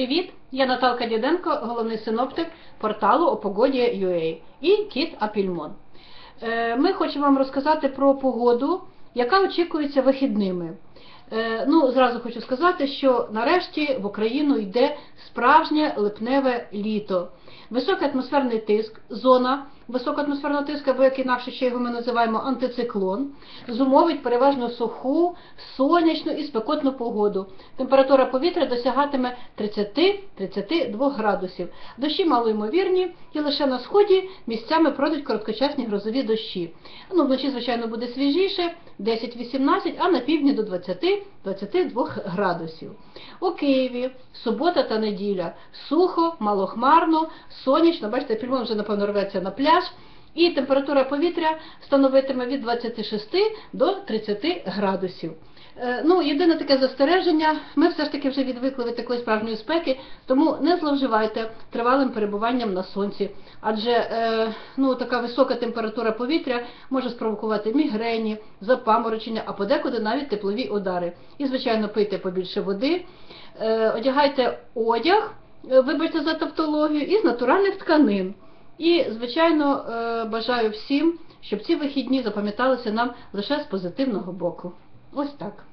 Привіт! Я Наталка Діденко, головний синоптик порталу Опогодія.ua і Кіт Апільмон. Е, Ми хочемо вам розказати про погоду, яка очікується вихідними. Е, Ну, зразу хочу сказати, що нарешті в Україну йде справжнє липневе літо. Високий атмосферний тиск, зона високоатмосферного тиску, або як інакше ще його ми називаємо антициклон, зумовить переважно суху, сонячну і спекотну погоду. Температура повітря досягатиме 30-32 градусів. Дощі малоймовірні, і лише на сході місцями пройдуть короткочасні грозові дощі. Ну, вночі, звичайно, буде свіжіше 10-18, а на півдні до 20-22 градусів. У Києві субота та неділя сухо, малохмарно, сонячно. Бачите, пільмон вже напевно рветься на пляж. І температура повітря становитиме від 26 до 30 градусів. Е, Ну, єдине таке застереження, ми все ж таки вже відвикли від такої справжньої спеки, тому не зловживайте тривалим перебуванням на сонці, адже е, ну, така висока температура повітря може спровокувати мігрені, запаморочення, а подекуди навіть теплові удари. І, звичайно, пийте побільше води, е, одягайте одяг, вибачте за тавтологію, із натуральних тканин. І, звичайно, бажаю всім, щоб ці вихідні запам'яталися нам лише з позитивного боку. Ось так.